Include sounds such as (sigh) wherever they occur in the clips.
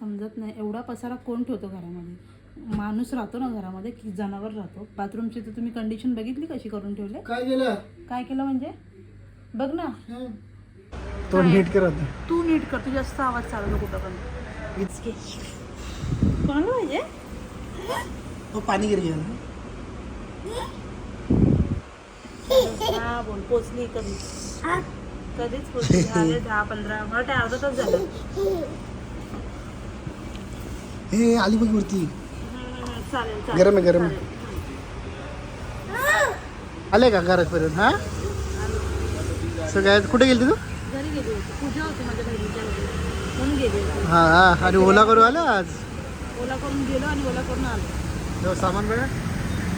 समजत नाही. एवढा पसारा कोण ठेवतो घरामध्ये? माणूस राहतो ना घरामध्ये की जनावर राहतो. बाथरूमची तर तुम्ही कंडिशन बघितली कशी करून ठेवले? काय केलं? काय केलं म्हणजे? बघ ना. तो नीट करत तू नीट कर तू जास्त आवाज चालवतो कुठं पण कोणाला पाहिजे? तो पाणी गिर गेला हा बोल पोचली कधी कधीच पोचली दहा पंधरा मला अर्धा तास झालं? हे आली बघ वरती. हम्म, चालेल चालेल. गरम आहे, गरम आहे. आले का घरापर्यंत हा? सगळ्यात कुठे गेली तू? घरी गेली होती. पूजा होती माझ्या बहिणीच्या घरी. म्हणून गेली होती. हा हा. आणि ओला करू आला आज? ओला करून गेलो आणि ओला करून आलो. तेव्हा सामान बघा.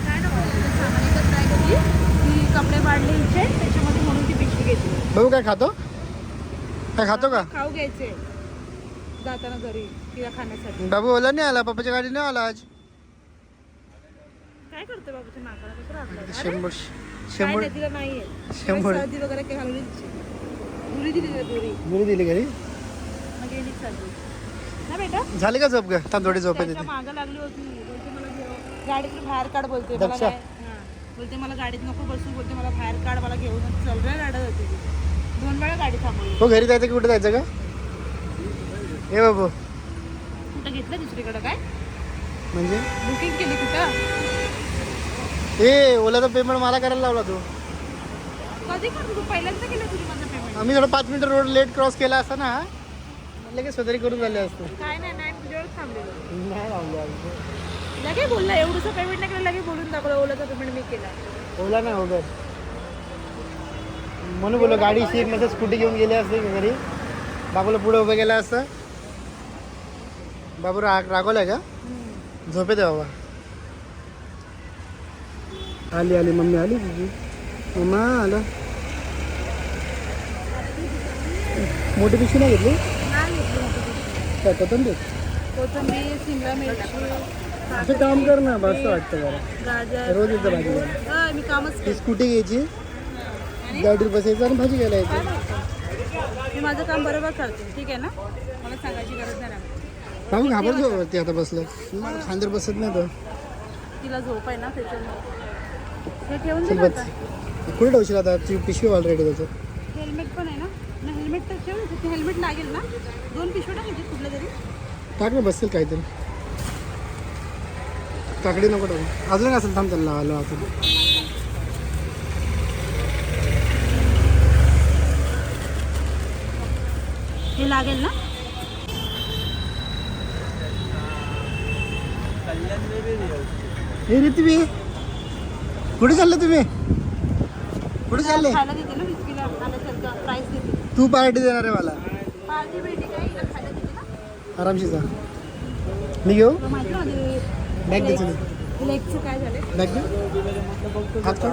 काय नको सामान एकच काय केली ती कपडे पाडले इथे त्याच्यामध्ये म्हणून ती पिशवी घेतली. काय खातो? काय खातो का? खाऊ घ्यायचे. जाताना घरी. तिला खाण्यासाठी. बाबू ओला नाही आला? पप्पाच्या गाडी नाही आला आज? काय करते बाबूच्या नाकाला कसं राहतं शंभर काय शंभर नाही तिला नाहीये. शंभर. सर्दी वगैरे काही घालवली तिची दुरी दिली तिला दुरी. मुली दिली घरी? मग गेली सर्दी ना बेटा? झाली का झोप ग? तांदोडी झोप त्याच्या येते मागं लागली होती. बोलते मला घेऊ गाडीतून बाहेर काढ बोलते. मला दक्षा. काय हां. बोलते मला गाडीत नको बसू. बोलते मला बाहेर काढ. मला घेऊन चल रे रडत होती ती. दोन वेळा गाडी थांबवली. हो घरी जायचं की कुठे जायचं का हे बाबू. कुठं घेतलं दुसरीकडे काय? म्हणजे? बुकिंग केली कुठं ए ओलाचा पेमेंट मला करायला लावला तू. कधी करतो तू? पहिल्यांदा केलं तुझी माझं पेमेंट आम्ही थोडं पाच मिनिटं रोड लेट क्रॉस केला असता ना लगेच स्वतरी करून झाले असते. काय नाही नाही तुझ्यावर थांबलेलो. नाही लावलं. लगे बोलला एवढंसं पेमेंट नाही केलं लगे बोलून दाखवलं ओलाचं पेमेंट मी केला. ओला नाही उभं म्हणून बोललो गाडी शिक नंतर स्कूटी घेऊन गेले असते घरी. बाबूला पुढे उभं गेलं असतं. बाबू राग रागवलाय का? झोपे दे बाबा. आली आली मम्मी आली तुझी. मम्मा आलं. मोठी पिशवी नाही घेतली? काय कोथंबीर? कोथिंबीर शिमला मिरची असं काम कर ना बस वाटतं जरा. रोज येतं भाजी घ्यायला स्कूटी घ्यायची गाडीवर बसायचं आणि भाजी घ्यायला यायची. माझं काम बरोबर करते ठीक आहे ना? मला सांगायची गरज नाही. बाबू घाबरतो वरती आता बसलं खांदर बसत नाही तर. तिला झोप आहे ना त्याच्यामुळे. हे ठेवून आता. कुठे ठेवशील आता? ती पिशवी ऑलरेडी त्याचं. हेल्मेट पण आहे ना? ना हेल्मेट तर ठेव. हेल्मेट लागेल ना? दोन पिशव्या टाकायची कुठल्या तरी. टाक ना बसेल काहीतरी. काकडी नको टाकू. अजून काय असेल थांब त्याला लावायला आपण हे लागेल ना? हे रे तुम्ही कुठे चालले तुम्ही? कुठे चालले? तू पार्टी देणार आहे मला. आरामशी जा. मी घेऊ? बॅग झालं बॅग दे हात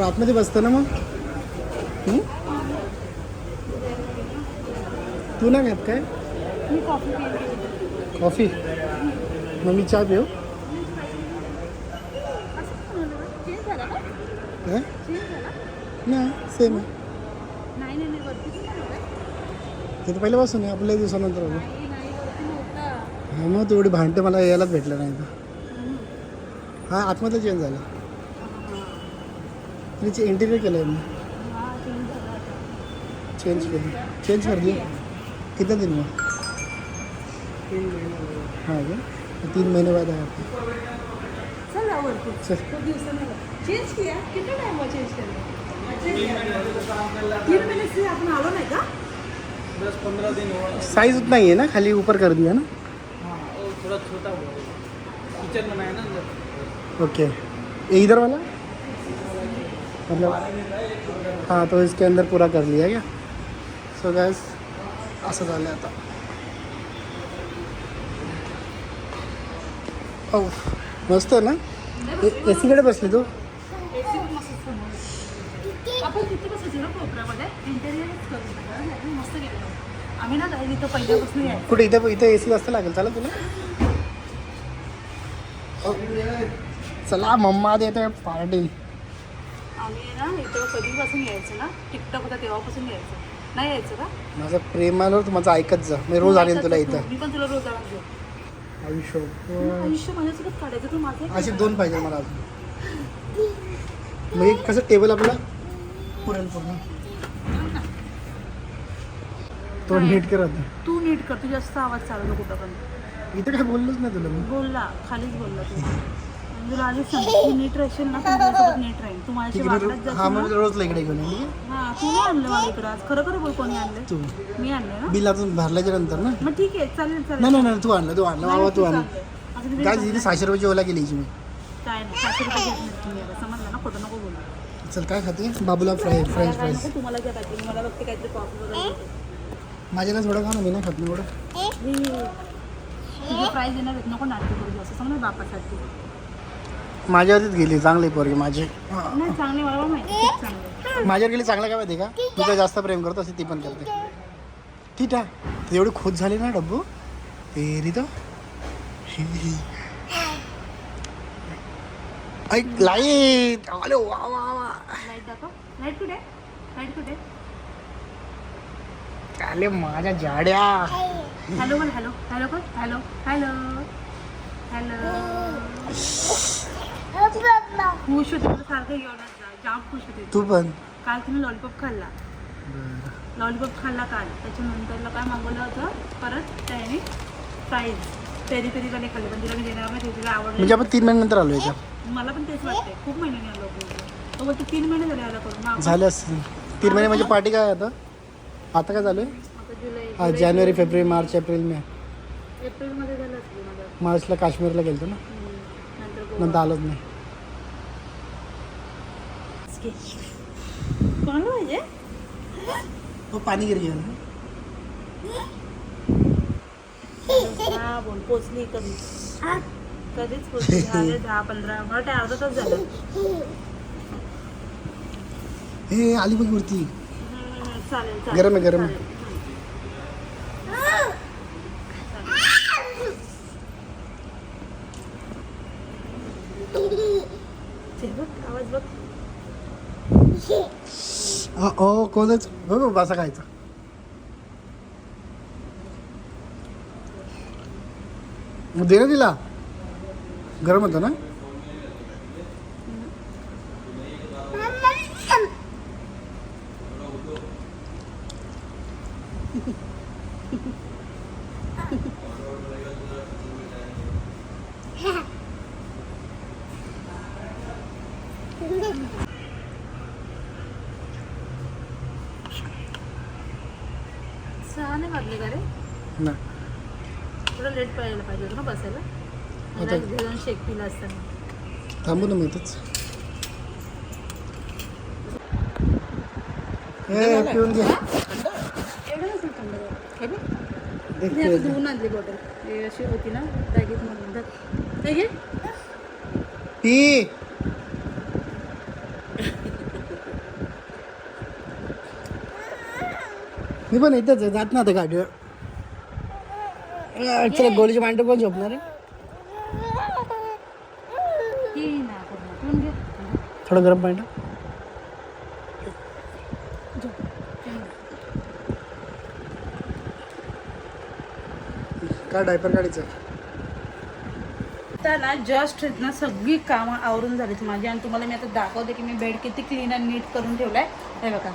आतमध्ये बसतो ना मग हं? तू नाही घेत काय? मी कॉफी कॉफी? मग मी चहा पिऊ? नाही सेम आहे. ते तर पहिल्यापासून आहे आपल्या दिवसानंतर हा मग तेवढी भांडते मला यायलाच भेटलं नाही तर. हा आतमध्ये चेंज झाला. तिने इंटिरियर केलं आहे मी चेंज केली. चेंज कर दिया कितना दिन हुआ हाँ क्या तो तीन महीने बाद आया था। चेंज किया? कितना टाइम हुआ चेंज करने? तीन महीने से आपण आलो नाही का? साइज़ उतना ही है ना? खाली ऊपर कर दिया ना? थोड़ा छोटा हुआ। किचन बनाया ना अंदर। ओके ये इधर वाला? मतलब हाँ तो इसके अंदर पूरा कर लिया क्या? सो गैस असं झालं आता. ओ मस्त आहे ना? ए सीकडे बसली तू? आपण तिथे बसायचं ना कोपऱ्यामध्ये. इंटेरियरच करू नका नाही, मस्त गेलं आम्ही ना काही तिथं पहिल्यापासून यायचं कुठे इथे इथे ए सी जास्त लागेल. चला तुला. चला मम्मा देते पार्टी आम्ही ना इथं कधीपासून यायचं ना? टिकटॉक होता तेव्हापासून यायचं. नाही यायचं का? माझं प्रेमाला तू माझं ऐकत जा. मी रोज आणेन तुला इथं. मी पण तुला रोज देऊ आयुष्य आयुष्य माझ्यासोबत काढायचं तू माझं असे दोन पाहिजे मला अजून. मग एक कसं टेबल आपला? पुरण पूर्ण. तो नीट करत तू नीट कर तू जास्त आवाज चालवतो कुठं पण. इथं काय बोललोच नाही तुला मी. बोलला खालीच बोलला तू. तुला सांगतो नीट राहशील ना नीट राहील. तू माझ्याशी ठीक आहे हा जाशील मग ना? इकडे घेऊन ये, ठीक हा तू नाही आणलं मला इकडं आज. खरं खरं बोल कोणी आणलं आहे तू. मी आणलं ना? बिल अजून भरल्याच्या नंतर ना? मग ठीक आहे चालेल चालेल. नाही नाही नाही तू आणलं तू आणलं. बाबा तू आणलं. काय दिली सहाशे रुपयाची ओला केली हिची मी काय नाही सातशे रुपये घेत नाही तुम्ही आता. समजलं ना? खोटं नको बोलू. चल काय खाते? बाबूला फ्राय मला काय फ्राईज नको तुम्हाला काय पाहिजे मला फक्त काहीतरी कॉफी वगैरे देते. माझ्याला थोडं खा ना मी नाही खात नाही एवढं. हे, तुझे प्राईज येणार आहेत. नको नाटक करू असं समजा बापासाठी माझ्यावरतीच गेली चांगली पोरगी माझी. नाही चांगले मला पण माहिती खूप चांगले. माझ्यावर गेली चांगलं काय माहिती का? तुझं जास्त प्रेम करतो असे ती पण करते. ठीक आहे. ती एवढी खोत झाली ना डब्बू? तेरी तो ऐक लाइट. आलो वा वा वा. लाइट दाखव. लाइट कुठे? लाइट कुठे? आले माझ्या जाड्या. हॅलो बोल hello. Hello. Hello. Hello. Hello. खुश होते तुला सारखं घेऊन जा जाम खुश होते. तू पण. काल तुम्ही लॉलीपॉप खाल्ला. लॉलीपॉप खाल्ला काल. त्याच्यानंतरला काय मागवलं होतं? परत त्याने फ्राईज पेरी पेरी वाले खाल्ले पण तिला मी देणार नाही तिला आवडलं म्हणजे आपण तीन महिन्यानंतर आलो याच्या मला पण तेच वाटतंय. खूप महिन्याने आलो तो बोलतो तीन महिने झाले आला करून. मग झाले असतील. तीन महिने म्हणजे पार्टी काय आता? आता काय चालू आहे आता जुलै हा जानेवारी फेब्रुवारी मार्च एप्रिल मे. एप्रिलमध्ये झालं असलं माझं. मार्चला काश्मीरला गेलतो ना? हम्म. नंतर गोवा. नंतर आलोच नाही. कोणाला पाहिजे हो पाणी गिरी हा बोल पोचली कधी कधीच पोचली झाले दहा पंधरा मला अर्धा तास झालं. हे आली बघ वरती. चालेल चालेल गरम आहे, गरम आहे. चालेल. ते बघ, आवाज बघ अ, ओ कोणच हो हो, बसा खायचा. मग दे तिला गरम होतं ना सहा नाही वाजले का रे नाही. थोडं लेट पाहायला पाहिजे होतं ना बसायला? आता- मला घेऊन शेक पिला असताना थांबू ना मी इथंच. ए पिऊन घे. एवढं नसेल थंड हे बघ. देख मी आता पिऊन घे. धुवून आणली बॉटल हे अशी होती ना बॅगेत धर. हे घे. पी. मी पण इथंच आहे जात ना आता गाडीवर. चला गोळीची मांडव कोण झोपणार आहे. थोडं गरम पाणी काय डायपर काढायचं आता ना जस्ट ना सगळी कामं आवरून झालीत माझी. आणि तुम्हाला मी आता दाखवते की मी बेड किती क्लीन आणि नीट करून ठेवलाय. हे बघा.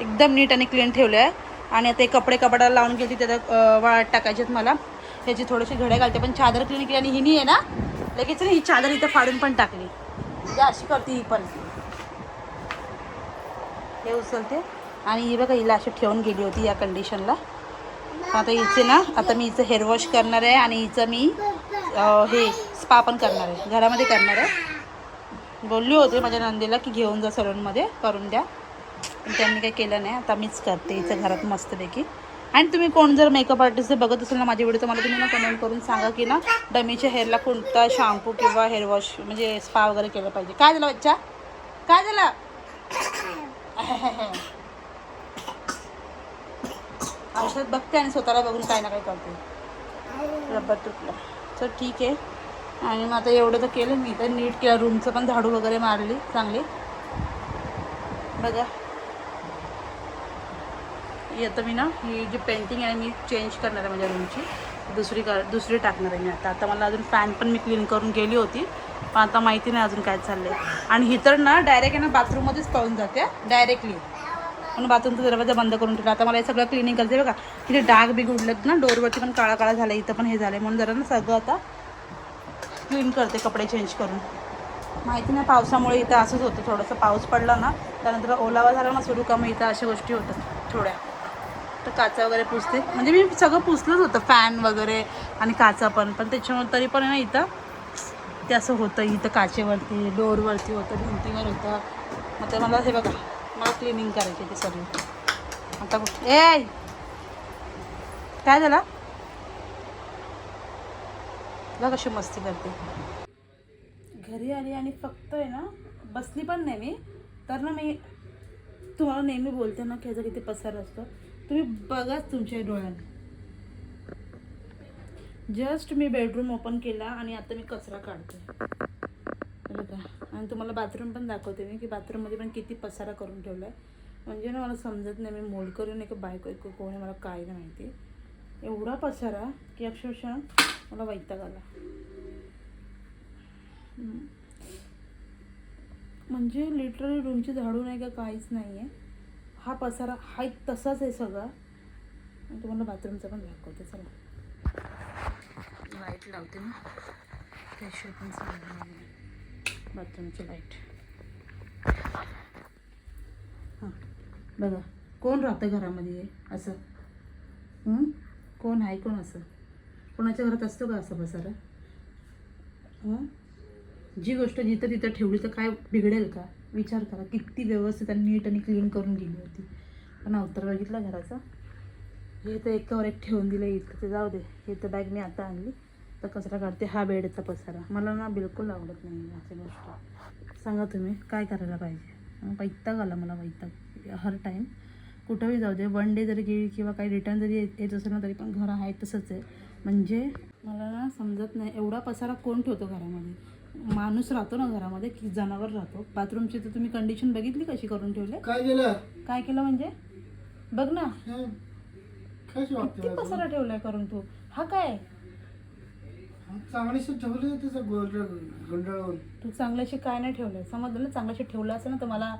एकदम नीट आणि क्लीन ठेवलं आहे आणि आता कपडे कपड्याला लावून गेली त्याच्यात वाळत टाकायचे मला. ह्याची थोडीशी घड्या घालते पण चादर क्लिनिक केली आणि हिनी आहे ना लगेच ना ही चादर इथं फाडून पण टाकली. म्हणजे अशी करते ही पण. हे उचलते. आणि ही बघा हिला अशी ठेवून गेली होती या कंडिशनला आता हिचे ना आता मी हिचं हेअर वॉश करणार आहे आणि हिचं मी हे स्पा पण करणार आहे. घरामध्ये करणार आहे. बोलली होते माझ्या नंदीला की घेऊन जा सलूनमध्ये करून द्या. पण त्यांनी काही केलं नाही. आता मीच करते. इथं घरात मस्तपैकी. आणि तुम्ही कोण जर मेकअप आर्टिस्ट जर बघत असेल ना माझी व्हिडिओ तर मला तुम्ही ना कमेंट करून सांगा की ना डमीच्या हेअरला कोणता शॅम्पू किंवा हेअर वॉश म्हणजे स्पा वगैरे केलं पाहिजे. काय झालं बच्चा? काय झालं? (laughs) औषध बघते आणि स्वतःला बघून काय ना काय करते. रबर तुटलं. तर ठीक आहे. आणि मग आता एवढं तर केलं मी. तर नीट केलं. रूमचं पण झाडू वगैरे मारली चांगली. बघा. येतं मी ना ही जी पेंटिंग आहे मी चेंज करणार आहे माझ्या रूमची दुसरी कर दुसरी टाकणार आहे मी आता. आता मला अजून फॅन पण मी क्लीन करून गेली होती. पण आता माहिती नाही अजून काय चाललं आहे आणि ही तर ना डायरेक्ट आहे ना बाथरूममध्येच पळून जाते डायरेक्टली म्हणून बाथरूमचा दरवाजा बंद करून ठेवला. आता मला हे सगळं क्लिनिंग करायचं बघा तिथे डाग बिग उडलेत ना डोरवरती पण काळा काळा झाला इथं पण हे झालं म्हणून जरा ना सगळं आता क्लीन करते कपडे चेंज करून. माहिती नाही पावसामुळे इथं असंच होतं. थोडंसं पाऊस पडला ना त्यानंतर ओलावा झाला ना सुरू का मग इथं अशा गोष्टी होतात. थोड्या. तर काचा वगैरे पुसते. म्हणजे मी सगळं पुसलंच होतं फॅन वगैरे आणि काचा पण. पण त्याच्यामुळे तरी पण ना इथं ते असं होतं इथं काचेवरती डोअरवरती होतं भिंतीवर होतं. मग ते मला हे बघा मला क्लिनिंग करायची ते सगळं. आता कुठे? ए! काय झालं? तुला कशी मस्ती करते. घरी आली आणि फक्त आहे ना बसली पण नाही मी. तर ना मी तुम्हाला नेहमी बोलते ना की ह्याचा किती पसार असतो. तुम्ही बघाच तुमच्या डोळ्यात. जस्ट मी बेडरूम ओपन केला आणि आता मी कचरा काढते. बघा. आणि तुम्हाला बाथरूम पण दाखवते मी की बाथरूममध्ये पण किती पसारा करून ठेवला आहे म्हणजे ना मला समजत नाही मी मोल करून एक बायको ऐकू कोण आहे मला काय नाही माहिती. एवढा पसारा की अक्षरशः मला वैताग आला. म्हणजे लिटरली रूमची झाडू नाही का काहीच नाही आहे हा पसारा हा एक तसाच आहे सगळा. आणि तुम्हाला बाथरूमचा पण दाखवते चला. लाइट लावते ना. त्याशिवाय पण बाथरूमची लाइट हां बघा कोण राहतं घरामध्ये असं? कोण आहे कोण असं? कोणाच्या घरात असतो का असं पसारा? हं? जी गोष्ट जिथं तिथं ठेवली तर काय बिघडेल का? विचार करा किती व्यवस्थित आणि नीट आणि क्लीन करून गेली होती. पण अवतार बघितला घराचा? हे तर एकावर एक ठेवून दिलं इथं ते जाऊ दे. हे तर बॅग मी आता आणली. तर कचरा काढते हा बेडचा पसारा. मला ना बिलकुल आवडत नाही अशा गोष्टी. सांगा तुम्ही काय करायला पाहिजे? वैताग आला मला वैताग. हर टाईम कुठंही जाऊ दे वन डे जरी गेली किंवा काही रिटर्न जरी येत येत असेल ना तरी पण घर आहे तसंच आहे. म्हणजे मला ना समजत नाही एवढा पसारा कोण ठेवतो घरामध्ये? माणूस राहतो ना घरामध्ये की जनावर राहतो. बाथरूमची तर तुम्ही कंडिशन बघितली कशी करून ठेवले? काय केलं? काय केलं म्हणजे? बघ ना. हं? कशी वागते किती पसारा ठेवलाय करून तू? हा काय? चांगलीशी ठेवली त्याचं तू चांगल्याशी काय नाही ठेवलंय. समजलं ना? चांगल्याशी ठेवलं असं ना तर मला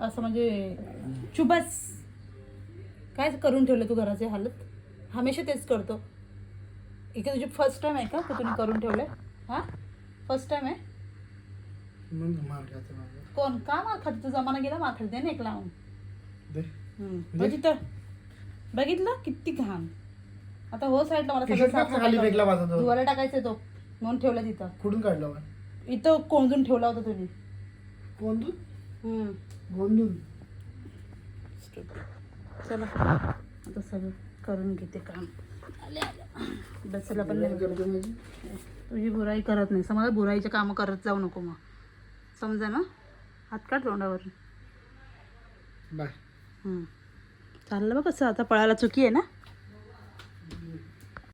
असं म्हणजे चुबस. काय करून ठेवलं तू घराची हालत? हमेशा तेच करतो. इथे तुझी फर्स्ट टाइम आहे का? की तुम्ही करून ठेवलंय? हा? फर्स्ट टाइम आहे? मग मार खाते माझं कोण? का मार खाते? तू जमाना गेला मार खाते. ना एक लावून. दे. हम्म. बघितलं बघितलं? किती घाण. आता हो साईडला मला सगळं टी-शर्ट का साफसफाई खाली करून- फेकला माझा तो धुवायला टाकायचं तो. म्हणून ठेवला तिथं. कुठून काढला बा? इथं कोंडून ठेवला होता तुम्ही. गोंदून हम्म. गोंदून. चला. आता सगळं करून घेते काम. आले आले. बसायला पण नाही. करतो माझी. तुझी बुराई करत नाही. समजा बुराईचे कामं करत जाऊ नको मग. समजा ना? हात काढ तोंडावर बाय. चाललं बघ कसं आता पळायला चुकी आहे ना?